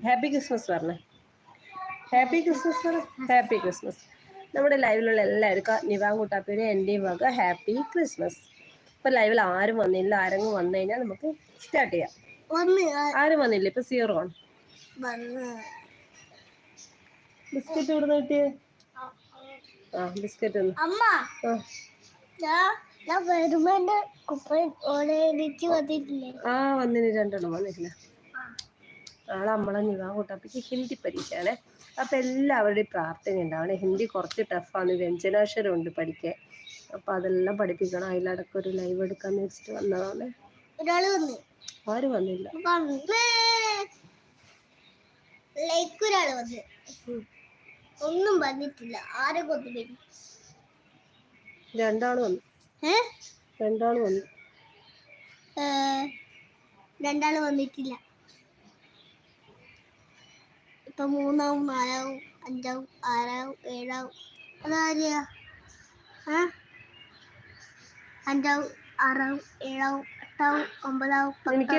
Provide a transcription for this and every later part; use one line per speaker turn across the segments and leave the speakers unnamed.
Happy Christmas പറഞ്ഞേ. Happy Christmas പറ happy Christmas നമ്മുടെ ലൈവിലുള്ള എല്ലാവർക്കും നിവാങ്കുട്ടാപ്പിയുടെ എന്റെയും വക ഹാപ്പി ക്രിസ്മസ് ഇപ്പം ലൈവിൽ ആരും വന്നില്ല ആരെങ്കിലും വന്നു കഴിഞ്ഞാൽ നമുക്ക് സ്റ്റാർട്ട് ചെയ്യാം. ആരും വന്നില്ല ഇപ്പം സീറോ ആണ്. ബിസ്ക്കറ്റ് ഇവിടുന്ന് കിട്ടിയേ? ആ ബിസ്ക്കറ്റ് ഒന്ന്. ആ വന്നിന് രണ്ടെണ്ണം വന്നിട്ടില്ല. നാളെ നമ്മളെ നിവാങ്കുട്ടാപ്പിക്ക് ഹിന്ദി പരീക്ഷയാണേ. അപ്പം എല്ലാവരുടെയും പ്രാർത്ഥന ഉണ്ടാവണേ ഹിന്ദി കുറച്ച് ടഫാണ് വ്യഞ്ജനാക്ഷരം ഉണ്ട് പഠിക്കാൻ. അപ്പം അതെല്ലാം പഠിപ്പിക്കണം. അതിലടക്കം ഒരു ലൈവ് എടുക്കാന്ന് വെച്ചിട്ട് വന്നതാണ്. ആരും വന്നില്ല?
ഒന്നും വന്നിട്ടില്ല. ആരെ വരും?
രണ്ടാൾ വന്നു.
രണ്ടാൾ
രണ്ടാൾ വന്നു.
ഏ, രണ്ടാൾ വന്നിട്ടില്ല. ഇപ്പൊ മൂന്നാവും നാലാവും അഞ്ചാവും ആറാവും ഏഴാവും. അതാരെയാ? അഞ്ചാവും ആറാവും ഏഴാവും എട്ടാവും ഒമ്പതാവും
എനിക്ക്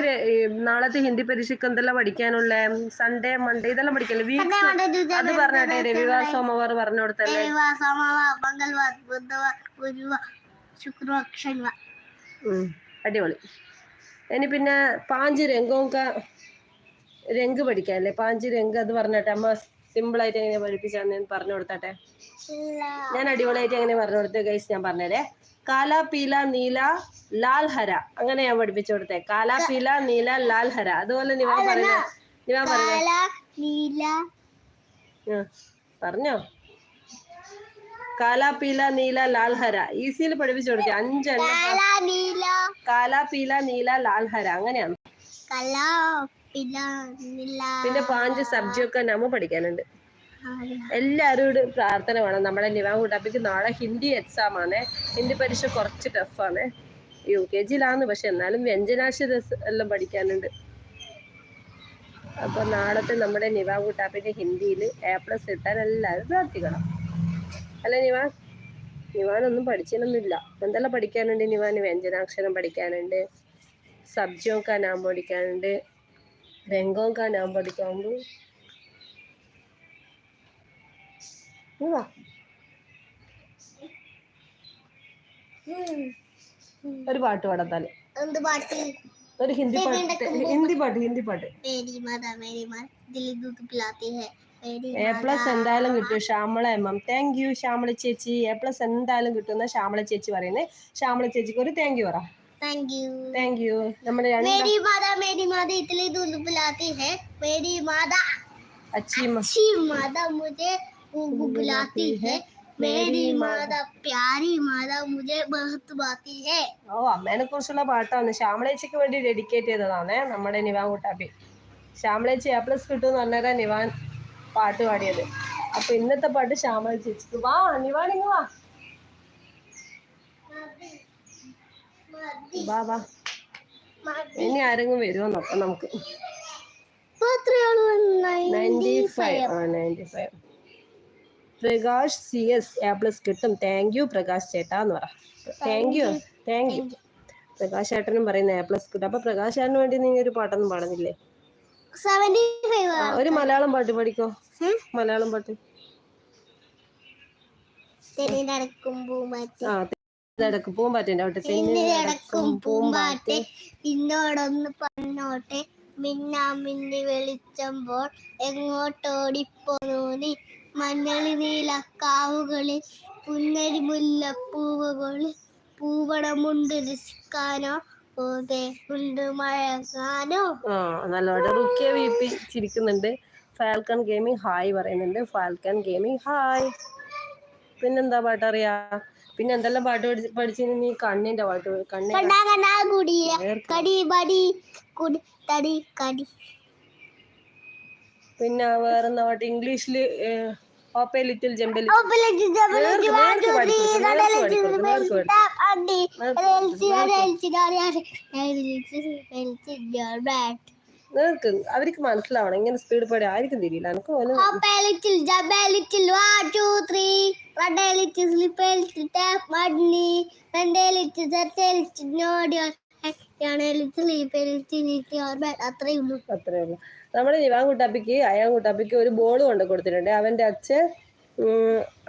നാളത്തെ ഹിന്ദി പരീക്ഷയ്ക്ക് എന്തെല്ലാം പഠിക്കാനുള്ള സൺഡേ മൺഡേ ഇതെല്ലാം പഠിക്കല്ലേ? വീക്ക് അത് പറഞ്ഞാട്ടെ രവിവാർ സോമവാർ പറഞ്ഞു കൊടുത്തല്ലേ?
രവിവാർ സോമവാർ മംഗൾവാർ ബുധവാർ ഗുരുവാർ ശുക്രവാർ ശനിവാർ.
അടിപൊളി. ഇനി പിന്നെ പാഞ്ച് രംഗമൊക്കെ രംഗ് പഠിക്കാം അല്ലെ പാഞ്ചു രംഗ് അത് പറഞ്ഞോട്ടെ അമ്മ സിമ്പിൾ ആയിട്ട് എങ്ങനെ പഠിപ്പിച്ചാന്ന് പറഞ്ഞു കൊടുത്താട്ടെ? ഞാൻ അടിപൊളിയായിട്ട് എങ്ങനെ പറഞ്ഞു കൊടുത്തേ ഗൈസ് ഞാൻ പറഞ്ഞതേ കാല പീല നീല ലാൽ ഹര. അങ്ങനെ ഞാൻ പഠിപ്പിച്ചു കൊടുത്തേ. കാല പീല നീല ലാൽ ഹര. അതുപോലെ നിവാ പറഞ്ഞ. നിവാ പറഞ്ഞ. പറഞ്ഞോ? കാല പീല നീല ലാൽ ഹര. ഈസിയിൽ പഠിപ്പിച്ചു കൊടുത്തേ. അഞ്ചെണ്ണം.
കാല
പീല നീല ലാൽ ഹര. അങ്ങനെയാണ് പിന്നെ പാഞ്ച് സബ്ജിയൊക്കെ നമ്മ പഠിക്കാനുണ്ട്. എല്ലാരും കൂടി പ്രാർത്ഥന വേണം. നമ്മുടെ നിവാ കൂട്ടാപ്പിക്ക് നാളെ ഹിന്ദി എക്സാം ആണ്. ഹിന്ദി പരീക്ഷ കുറച്ച് ടഫാണ് യു കെ ജിയിലാണ് പക്ഷെ എന്നാലും വ്യഞ്ജനാക്ഷര എല്ലാം പഠിക്കാനുണ്ട്. അപ്പൊ നാളത്തെ നമ്മുടെ നിവാ കൂട്ടാപ്പിന്റെ ഹിന്ദിയിൽ എ പ്ലസ് കിട്ടാൻ എല്ലാവരും പ്രാർത്ഥിക്കണം. അല്ല നിവാ നിവാനൊന്നും പഠിച്ചിനൊന്നുമില്ല. എന്തെല്ലാം പഠിക്കാനുണ്ട് നിവാന് വ്യഞ്ജനാക്ഷരം പഠിക്കാനുണ്ട്. സബ്ജിയൊക്കെ നാം പഠിക്കാനുണ്ട് രംഗവും കാ നാം പഠിക്കാനുണ്ട് നീ വാ. ഒരു പാട്ട്
പാടത്താൽ
ഒരു ഹിന്ദി പാട്ട്. ഹിന്ദി പാട്ട് ഹിന്ദി പാട്ട്. എ പ്ലസ് എന്തായാലും കിട്ടും Shyamala M M. Thank you Shyamala ചേച്ചി. എ പ്ലസ് എന്തായാലും കിട്ടുന്ന ശ്യാമള ചേച്ചി പറയുന്നത് ശ്യാമള ചേച്ചിക്ക് ഒരു താങ്ക് യു പറ.
താങ്ക് യു
താങ്ക് യു നമ്മുടെ രണ്ട്
मेरी माता मेरी माता इतनी दूध पिलाती है मेरी माता
അച്ചിമ്മ
अच्छी माता मुझे खूब बुलाती है मेरी माता प्यारी माता मुझे बहुत बाती है
ഓ അമ്മേനെ കുറിച്ചുള്ള പാട്ടാണ് ശ്യാമളേച്ചിക്ക് വേണ്ടി ഡെഡിക്കേറ്റ് ചെയ്തതാണ് നമ്മുടെ നിവാൻ കുട്ടാപ്പി ശ്യാമളേച്ചി എ പ്ലസ് കിട്ടുമെന്ന് പറഞ്ഞാൽ നിവാൻ പാട്ട് പാടിയത് അപ്പൊ ഇന്നത്തെ പാട്ട് ശ്യാമള ചേച്ചിക്ക് വാ നിവാൻ ഇങ്ങ് വാ വാ വാ. ഇനി ആരെങ്കിലും വരുമോ നോക്കാം നമുക്ക്. Prakash C S A plus കിട്ടും. താങ്ക് യു പ്രകാശ് ചേട്ടാ എന്ന് പറ. Thank you thank you Prakash ചേട്ടനും പറയുന്ന എ പ്ലസ് കിട്ടും. അപ്പൊ പ്രകാശ് ചേട്ടന് വേണ്ടി നീ ഒരു പാട്ടൊന്നും പാടുന്നില്ലേ? ഒരു മലയാളം പാട്ട് പഠിക്കോ മലയാളം പാട്ട്. ആ ഇടയ്ക്ക് പൂമ്പാറ്റേന്റെ അവിടെ
തെന്നിടക്കും പൂമ്പാറ്റെ. നിന്നോടൊന്ന് പറഞ്ഞോട്ടെ. മിന്നാ മിന്നി വെളിച്ചമ്പോൾ എങ്ങോട്ടോടിപ്പോന്നു മഞ്ഞളി നീലക്കാവുകളിൽ പുന്നരി മുല്ലപ്പൂവുകളിൽ പൂവടമുണ്ട് രസിക്കാനോ?
നല്ലപാട്ട് റുക്കിയ വി പി ചിരിക്കുന്നുണ്ട്. ഫാൽക്കൺ ഗെയിമിംഗ് ഹായ് പറയുന്നുണ്ട്. Falcon gaming hi. പിന്നെന്താ പാട്ട് അറിയാ പിന്നെ എന്തെല്ലാം പാട്ട് പഠിച്ച് പഠിച്ചിന് നീ കണ്ണിന്റെ പാട്ട് കണ്ണി പിന്നെ വേറെ പാട്ട് ഇംഗ്ലീഷിൽ ഓപ്പ ലിറ്റിൽ ജമ്പൽ
ഒപ്പലച്ച് ജബലച്ച് വാണ്ടു നീ കടലച്ച്
നേർക്ക്
ടാപ്പ് അടി എൽസി എൽസി ഡാരിയാഷ് എൽസി എൽസി ജോർ ബാറ്റ്
നേർക്ക് അവർക്ക് മനസ്സിലാവണം ഇങ്ങനെ സ്പീഡ് പോയി ആർക്കും തിരിയില്ല എനിക്ക് പോലും
അത്രേ ഉള്ളൂ.
നമ്മുടെ നിവാൻ കുട്ടാപ്പിക്ക് അയാൻ കുട്ടാപ്പിക്ക് ഒരു ബോൾ കൊണ്ട് കൊടുത്തിട്ടുണ്ട്. അവന്റെ അച്ഛൻ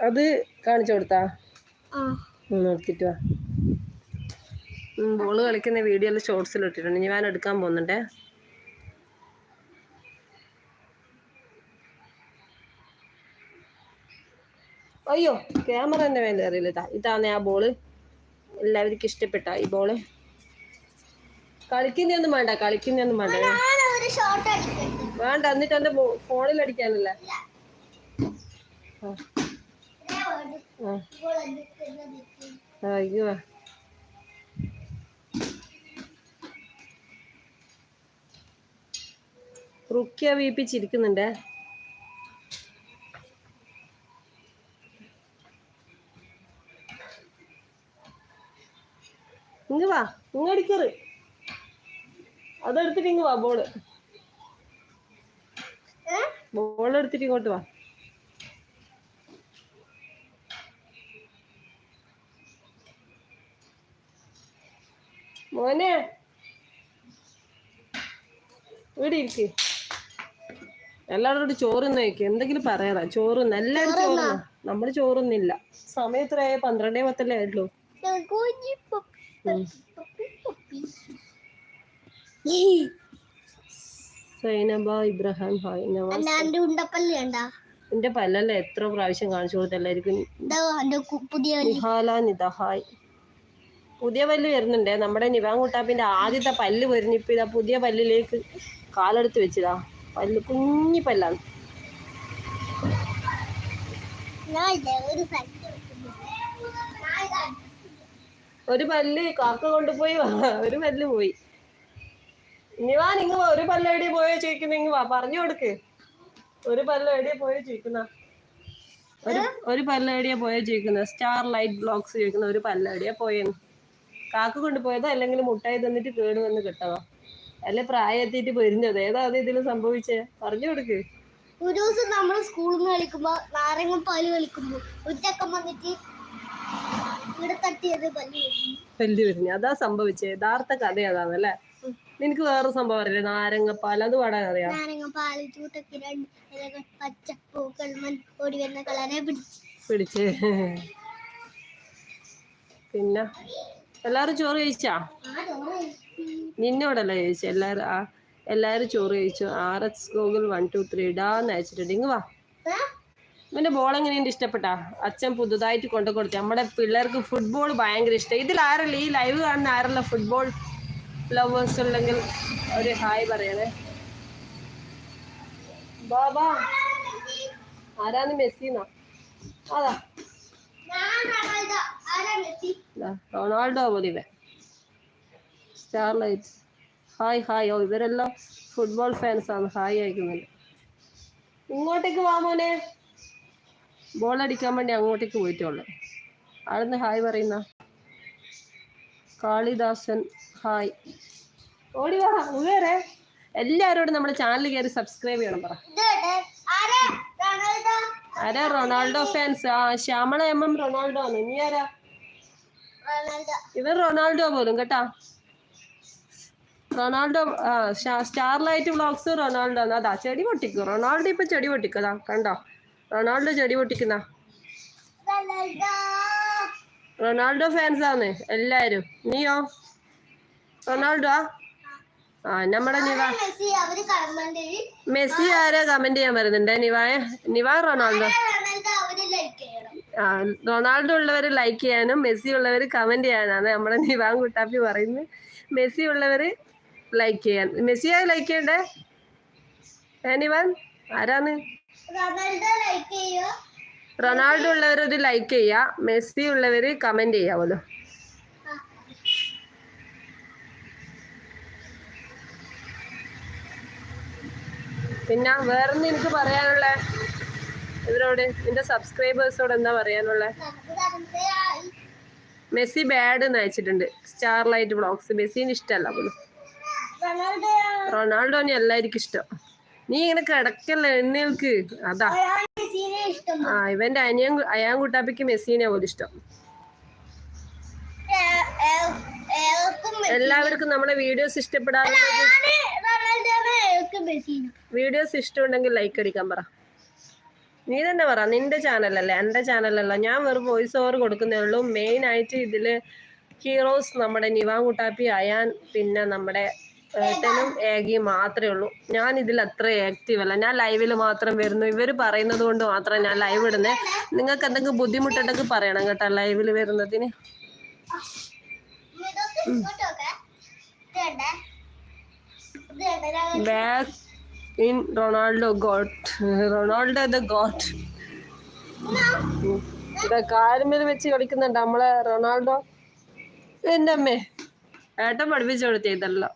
അത് കാണിച്ചു കൊടുത്താ? നോക്കിട്ട് വാ. ബോൾ കളിക്കുന്ന വീഡിയോ എല്ലാം ഷോർട്സിൽ ഇട്ടിട്ടുണ്ട്. ഞാൻ എടുക്കാൻ പോകുന്നുണ്ടേ? അയ്യോ ക്യാമറ തന്നെ വേണ്ട അറിയില്ല ഇതാ ഇതാണ് ആ ബോൾ എല്ലാവർക്കും ഇഷ്ടപ്പെട്ട ഈ ബോൾ കളിക്കുന്നൊന്നും വേണ്ട കളിക്കുന്നൊന്നും വേണ്ട. വേണ്ട എന്നിട്ട് എന്റെ ഫോണിൽ അടിക്കാനല്ല? അയ്യോ. റുക്കിയ വീപ്പിച്ചിരിക്കുന്നുണ്ടേ ഇങ്ങ് വാ ഇങ്ങ് അടിക്കറ്. അതെടുത്തിട്ട് ഇങ്ങ് വാ ബോൾ ബോൾ എടുത്തിട്ട് ഇങ്ങോട്ട് വാ. മോനെ. ഇവിടെ ഇരിക്ക്. എല്ലാവരോടും ചോറുന്ന് കഴിക്കും എന്തെങ്കിലും പറയാറാ ചോറുന്ന് എല്ലാവരും ചോറുന്ന? നമ്മൾ ചോറുന്നില്ല. സമയം എത്രയായ? പന്ത്രണ്ടേ പത്തല്ലേ ആയിട്ടുള്ളൂ. സൈനബ ഇബ്രഹാം ഹായ് നവാസ്
ഉണ്ടപ്പല്ലി ഉണ്ടാ
എന്റെ പല്ലല്ല എത്ര പ്രാവശ്യം കാണിച്ചു കൊടുത്ത എല്ലാവർക്കും
ഇതാ എന്റെ കു- പുതിയ പല്ലി.
നിഹാല പുതിയ പല്ല് വരുന്നുണ്ട്. നമ്മുടെ നിവാൻ കുട്ടാപ്പിന്റെ ആദ്യത്തെ പല്ല് വരുന്നു. ഇപ്പൊ ഇതാ പുതിയ പല്ലിലേക്ക് കാലെടുത്ത് വെച്ചതാ. പല്ല് കുഞ്ഞി പല്ലാണ്.
ഒരു സൈഡ് വെക്കുന്നു. ഞാൻ ഇതാ.
ഒരു പല്ല് കാക്ക കൊണ്ടുപോയി ഒരു പല്ല് പോയി. ഇനി വാ വാ ഒരു പല്ല് എവിടെ പോയോ ചോദിക്കുന്നെങ്കിൽ വാ പറഞ്ഞു കൊടുക്ക്. ഒരു പല്ല് എവിടെയാ പോയോ ചോദിക്കുന്ന? ഒരു ഒരു പല്ല് എവിടെയാ പോയോ ചോദിക്കുന്ന? സ്റ്റാർ ലൈറ്റ് ബ്ലോക്സ് ചോദിക്കുന്ന ഒരു പല്ല് എവിടെയാ പോയെന്ന്. കാക്ക കൊണ്ടുപോയതോ അല്ലെങ്കിൽ മുട്ടായി തന്നിട്ട് കേട് വന്ന് കിട്ടതോ അല്ലെ പ്രായം എത്തിയിട്ട് പൊരിഞ്ഞത്? ഏതാ അത് ഇതിൽ സംഭവിച്ചേ? പറഞ്ഞു കൊടുക്ക്.
ഒരു ദിവസം നമ്മൾ സ്കൂളിൽ നിന്ന് കളിക്കുമ്പോ നാരങ്ങ പാൽ കളിക്കുമ്പോ ഒരു വന്നിട്ട് പല്ലി
വിരിഞ്ഞു അതാ സംഭവിച്ചത് യഥാർത്ഥ കഥ അതാണല്ലേ? നിനക്ക് വേറെ സംഭവം അറിയില്ലേ നാരങ്ങപ്പാൽ. അത് പാടാൻ അറിയാം?
പച്ച പൂക്കൾ ഓടി വരുന്ന കളറെ പിടിച്ച്.
പിന്നെ? എല്ലാരും ചോറ് കഴിച്ചാ? നിന്നോടല്ല ചോദിച്ചു? എല്ലാരും ആ എല്ലാരും ചോറ് കഴിച്ചു. R X Google one two three ഇടാന്ന് അയച്ചിട്ടുണ്ട്. ഇങ്ങ് വാ. ഇവന്റെ ബോൾ എങ്ങനെയുണ്ട് ഇഷ്ടപ്പെട്ടാ? അച്ഛൻ പുതുതായിട്ട് കൊണ്ടു കൊടുത്തു. നമ്മുടെ പിള്ളേർക്ക് ഫുട്ബോൾ ഭയങ്കര ഇഷ്ടം. ഇതിൽ ആരല്ല? ഈ ലൈവ് കാണുന്ന ആരല്ല ഫുട്ബോൾ ലവേഴ്സ് ഉണ്ടെങ്കിൽ ഒരു ഹായ് പറയണേ. ബാബാ ആരാന്ന് മെസ്സിന്നാ അതാ. റൊണാൾഡോ പോലെ സ്റ്റാർലൈറ്റ്. Hi hi. ഓ ഇവരെല്ലാം ഫുട്ബോൾ ഫാൻസ് ആണ്. ഹായ് അയക്കുന്നുണ്ട്. ഇങ്ങോട്ടേക്ക് വാ മോനെ. ബോൾ അടിക്കാൻ വേണ്ടി അങ്ങോട്ടേക്ക് പോയിട്ടുള്ളു. ആടുന്ന് ഹായ് പറയുന്ന. കാളിദാസൻ ഹായ്. ഓടി വാ ഉയരെ എല്ലാവരോടും നമ്മുടെ ചാനൽ കയറി സബ്സ്ക്രൈബ് ചെയ്യണം പറ. ആരാ റൊണാൾഡോ ഫാൻസ് ആ ശ്യാമള എം എം റൊണാൾഡോ ആണ്. നീ ആരാ? ഇവൻ റൊണാൾഡോ പോലും കേട്ടാ? റൊണാൾഡോ ആ സ്റ്റാർലൈറ്റ് വ്ളോഗ്സ് റൊണാൾഡോ ആണ്. അതാ ചെടി പൊട്ടിക്കും. റൊണാൾഡോ ഇപ്പൊ ചെടി പൊട്ടിക്കും അതാ കണ്ടോ? റൊണാൾഡോ ചെടി പൊട്ടിക്കുന്ന റൊണാൾഡോ ഫാൻസ് ആണ് എല്ലാരും. നീയോ? റൊണാൾഡോ? ആ നമ്മുടെ നിവ.
മെസ്സി
ആരാ കമന്റ് ചെയ്യാൻ വരുന്നുണ്ട്? നിവായ നിവാ റൊണാൾഡോ. ആ റൊണാൾഡോ ഉള്ളവർ ലൈക്ക് ചെയ്യാനും മെസ്സി ഉള്ളവർ കമന്റ് ചെയ്യാനാണ് നമ്മുടെ നിവാൻ കുട്ടാപ്പി പറയുന്നത്. മെസ്സി ഉള്ളവർ ലൈക്ക് ചെയ്യാൻ. മെസ്സിയായി ലൈക്ക് ചെയ്യണ്ടേ? നിവാൻ ആരാന്ന്?
റൊണാൾഡോ
ഉള്ളവർ ഒരു ലൈക്ക് ചെയ്യാ. മെസ്സി ഉള്ളവർ കമന്റ് ചെയ്യാവല്ലോ പിന്നെ വേറൊന്നും എനിക്ക് പറയാനുള്ള? ഇവരോട് നിന്റെ സബ്സ്ക്രൈബേഴ്സോട് എന്താ പറയാനുള്ള? മെസ്സി ബാഡ് എന്ന് അയച്ചിട്ടുണ്ട്. സ്റ്റാർലൈറ്റ് ബ്ലോഗ്സ് മെസ്സിന് ഇഷ്ടമല്ല പോലും
റൊണാൾഡോ.
റൊണാൾഡോനെ എല്ലാവർക്കും ഇഷ്ടം. നീ ഇങ്ങനെ കിടക്കല്ല എണ്ണേൽക്ക്? അതാ. ആ ഇവന്റെ അനിയൻ അയാൻ കുട്ടാപ്പിക്ക് മെസ്സീനെ പോലും ഇഷ്ടം. എല്ലാവർക്കും നമ്മുടെ വീഡിയോസ് ഇഷ്ടപ്പെടാറുണ്ട് വീഡിയോസ് ഇഷ്ടമുണ്ടെങ്കിൽ ലൈക്ക് അടിക്കാൻ പറ. നീ തന്നെ പറ നിന്റെ ചാനലല്ലേ എന്റെ ചാനലല്ല ഞാൻ വെറും വോയിസ് ഓവർ കൊടുക്കുന്നേ ഉള്ളൂ. മെയിൻ ആയിട്ട് ഇതിൽ ഹീറോസ് നമ്മുടെ നിവാൻ കുട്ടാപ്പി അയാൻ പിന്നെ നമ്മുടെ ഏട്ടനും ഏകയും മാത്രമേ ഉള്ളൂ. ഞാൻ ഇതിൽ അത്ര ആക്റ്റീവ് അല്ല. ഞാൻ ലൈവിൽ മാത്രം വരുന്നു. ഇവർ പറയുന്നത് കൊണ്ട് മാത്രം ഞാൻ ലൈവ് ഇടുന്നത് നിങ്ങൾക്ക് എന്തെങ്കിലും ബുദ്ധിമുട്ടുണ്ടെങ്കിൽ പറയണം കേട്ടോ ലൈവിൽ വരുന്നതിന്. Back in Ronaldo goat Ronaldo the goat ഇവിടെ കാലുമേൽ വെച്ച് കളിക്കുന്നുണ്ട് നമ്മളെ റൊണാൾഡോ. എന്റെ അമ്മേ. ഏട്ടൻ പഠിപ്പിച്ചു കൊടുത്തേ ഇതല്ലോ.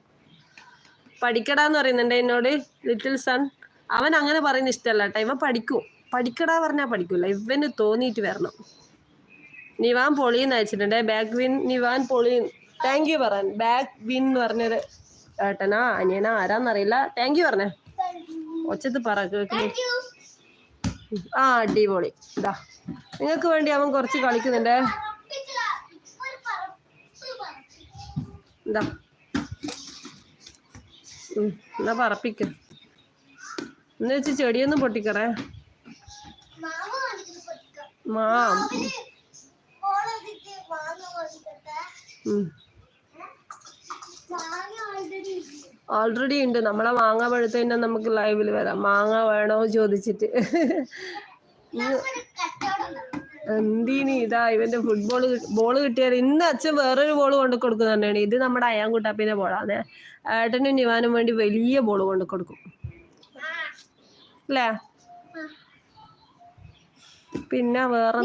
പഠിക്കടാന്ന് പറയുന്നുണ്ട് എന്നോട് ലിറ്റിൽ സൺ അവൻ അങ്ങനെ പറയുന്ന ഇഷ്ടമല്ല കേട്ടോ. ഇവൻ പഠിക്കും. പഠിക്കടാ പറഞ്ഞാൽ പഠിക്കൂല. ഇവന് തോന്നിയിട്ട് വരണം. നിവാൻ പൊളിന്ന് അയച്ചിട്ടുണ്ട്. ബാക്ക് വിൻ നിവാൻ പൊളി. താങ്ക് യു പറയാൻ ബാക്ക് വിൻ എന്ന് പറഞ്ഞൊരു ഏട്ടനാ അനിയനാ ആരാന്നറിയില്ല. താങ്ക് യു പറഞ്ഞേ. ഒച്ചത്ത് പറ കേൾക്കുന്നു ആ അടിപൊളി. ഇതാ നിങ്ങൾക്ക് വേണ്ടി അവൻ കുറച്ച് കളിക്കുന്നുണ്ട്.
പറപ്പിച്ചില്ല. ഇപ്പൊ ഒരു പറപ്പ് പറപ്പിച്ചു.
എന്താ ഉം, എന്നാ പറപ്പിക്ക എന്ന് വെച്ച് ചെടിയൊന്നും പൊട്ടിക്കറേ. മാ. ഓൾറെഡി ഉണ്ട് നമ്മളെ മാങ്ങ പഴുത്തന്നെ നമുക്ക് ലൈവിൽ വരാം മാങ്ങ വേണോ ചോദിച്ചിട്ട്. എന്തിനി ഇതാ ഇവന്റെ ഫുട്ബോൾ ബോൾ കിട്ടിയാൽ ഇന്ന് അച്ഛൻ വേറൊരു ബോൾ കൊണ്ട് തന്നെയാണ്. ഇത് നമ്മുടെ അയാൻകുട്ടാപ്പിന്റെ ബോളാണ് ഏട്ടനും നിവാനും വേണ്ടി വലിയ ബോൾ കൊണ്ട് കൊടുക്കും. അല്ലേ? പിന്നെ വേറെ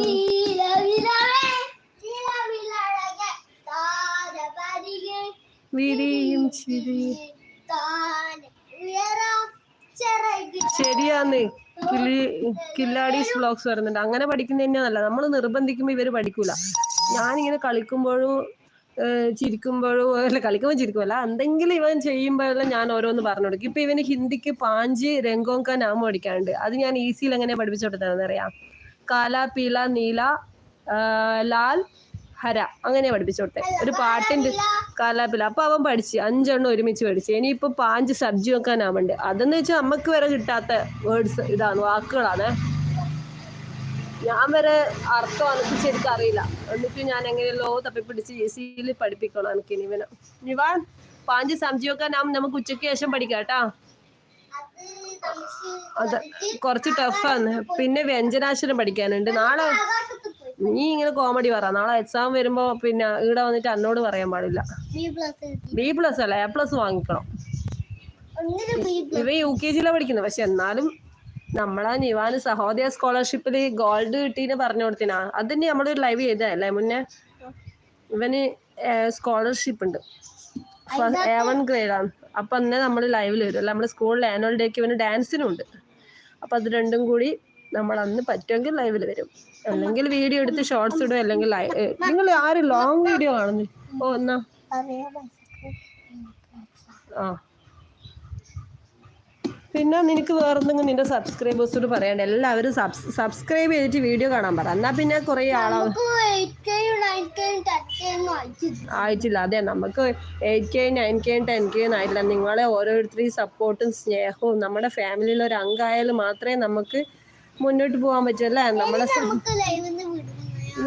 വിരിയും ചിരി ശരിയാന്ന്. കിളി കില്ലാടീസ് വ്ളോഗ്സ് വരുന്നുണ്ട്. അങ്ങനെ പഠിക്കുന്നത് തന്നെയാ നല്ല നമ്മൾ നിർബന്ധിക്കുമ്പോൾ ഇവർ പഠിക്കൂല. ഞാനിങ്ങനെ കളിക്കുമ്പോഴും ചിരിക്കുമ്പോഴും അല്ല കളിക്കുമ്പോൾ ചിരിക്കുമല്ല എന്തെങ്കിലും ഇവൻ ചെയ്യുമ്പോഴെല്ലാം ഞാൻ ഓരോന്ന് പറഞ്ഞു കൊടുക്കും. ഇപ്പൊ ഇവന് ഹിന്ദിക്ക് പാഞ്ച് രംഗോങ്ക നാമം പഠിക്കാനുണ്ട്. അത് ഞാൻ ഈസിയിൽ എങ്ങനെ പഠിപ്പിച്ചു കൊടുത്തതെന്ന് അറിയാം കാല പീല നീല ലാൽ ഹര അങ്ങനെ പഠിപ്പിച്ചു കൊടുത്തേ. ഒരു പാട്ടിന്റെ കാലാപ്പില അപ്പൊ അവൻ പഠിച്ച് അഞ്ചെണ്ണം ഒരുമിച്ച് പഠിച്ച്. ഇനിയിപ്പോ പാഞ്ച് സബ്ജി വെക്കാനാവുണ്ട്. അതെന്ന് വെച്ചാൽ നമുക്ക് വരെ കിട്ടാത്ത വേർഡ്സ് ഇതാണ് വാക്കുകളാണ്. ഞാൻ വരെ അർത്ഥം എനിക്ക് ശരിക്കും അറിയില്ല. എന്നിട്ട് ഞാൻ എങ്ങനെയല്ലോ തപ്പിപ്പിടിച്ച് സിയിൽ പഠിപ്പിക്കണം എനിക്ക് ഇവനെ. നിവാൻ പാഞ്ച് സബ്ജി വെക്കാൻ വെക്കാനാവും നമുക്ക് ഉച്ചയ്ക്ക് ശേഷം പഠിക്കാം കേട്ടാ.
അത്
കുറച്ച് ടഫാണ് പിന്നെ വ്യഞ്ജനാക്ഷരം പഠിക്കാനുണ്ട്. നാളെ നീ ഇങ്ങനെ കോമഡി പറ. നാളെ എക്സാം വരുമ്പോ പിന്നെ ഇവിടെ വന്നിട്ട് അന്നോട് പറയാൻ പാടില്ല.
ബി പ്ലസ്
അല്ല എ പ്ലസ് വാങ്ങിക്കണം. ഇവ യു കെ ജിയിലാണ് പഠിക്കുന്നത്. പക്ഷെ എന്നാലും നമ്മളെ നിവാന് സഹോദയ സ്കോളർഷിപ്പിൽ ഗോൾഡ് കിട്ടീന്ന് പറഞ്ഞു കൊടുത്തിനാ. അതിന് നമ്മളൊരു ലൈവ് ചെയ്തതല്ലേ മുന്നേ? ഇവന് സ്കോളർഷിപ്പ് ഉണ്ട്. എ വൺ ഗ്രേഡാണ് അപ്പൊ അന്നേ നമ്മൾ ലൈവിൽ വരും. അല്ല നമ്മുടെ സ്കൂളിൽ ആനുവൽ ഡേക്ക് ഇവന് ഡാൻസിനും ഉണ്ട് അപ്പൊ അത് രണ്ടും കൂടി നമ്മൾ അന്ന് പറ്റുമെങ്കിൽ ലൈവിൽ വരും. അല്ലെങ്കിൽ വീഡിയോ എടുത്ത് ഷോർട്സ് ഇടും അല്ലെങ്കിൽ നിങ്ങൾ ആര് ലോങ് വീഡിയോ കാണുന്നു ഓ എന്നാ. ആ. പിന്നെ നിനക്ക് വേറെ എന്തെങ്കിലും നിന്റെ സബ്സ്ക്രൈബേഴ്സോട് പറയണ്ട എല്ലാവരും സബ്സ്ക്രൈബ് ചെയ്തിട്ട് വീഡിയോ കാണാൻ പറ. എന്നാ പിന്നെ കുറെ ആളാവും ആയിട്ടില്ല. അതെ നമുക്ക് eight K nine K ten K ആയിട്ടില്ല. നിങ്ങളെ ഓരോരുത്തരെയും സപ്പോർട്ടും സ്നേഹവും നമ്മുടെ ഫാമിലിയിൽ ഒരു അംഗമായാലും മാത്രമേ നമുക്ക് മുന്നോട്ട് പോകാൻ പറ്റും അല്ലേ നമ്മളെ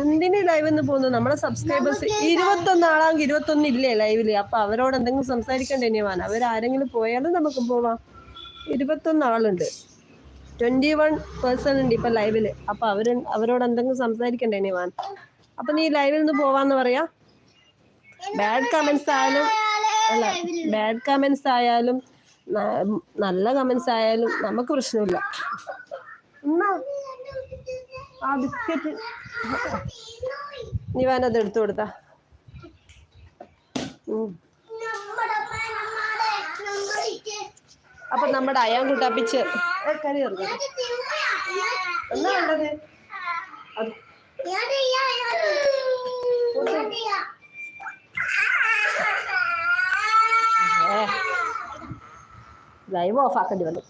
എന്തിനു ലൈവ് എന്ന് പോകുന്നു? നമ്മളെ സബ്സ്ക്രൈബേഴ്സ് ഇരുപത്തൊന്ന് ആളാണെങ്കിൽ ഇരുപത്തൊന്ന് ഇല്ലേ ലൈവിൽ അപ്പൊ അവരോട് എന്തെങ്കിലും സംസാരിക്കണ്ടേ ഇനിവാൻ അവരാരെങ്കിലും പോയാലും നമുക്ക് പോവാം. ഇരുപത്തൊന്ന് ആളുണ്ട്. ട്വന്റി വൺ പേഴ്സൺ ഉണ്ട് ഇപ്പൊ ലൈവിൽ അപ്പൊ അവർ അവരോട് എന്തെങ്കിലും സംസാരിക്കണ്ടേ ഇനിവാൻ അപ്പൊ നീ ലൈവിൽ നിന്ന് പോവാന്ന് പറയാ? ബാഡ് കമന്റ്സ് ആയാലും അല്ല ബാഡ് കമന്റ്സ് ആയാലും നല്ല കമന്റ്സ് ആയാലും നമുക്ക് പ്രശ്നമില്ല. ആ ബിസ്ക്കറ്റ്. നീ അത് എടുത്തു കൊടുത്താ. അപ്പൊ നമ്മുടെ അയാൻ കൂട്ടാപ്പിച്ച് കറി ഇറങ്ങി എന്നാ ഉള്ളത് ലൈവ് ഓഫ് ആക്കേണ്ടി വന്നു.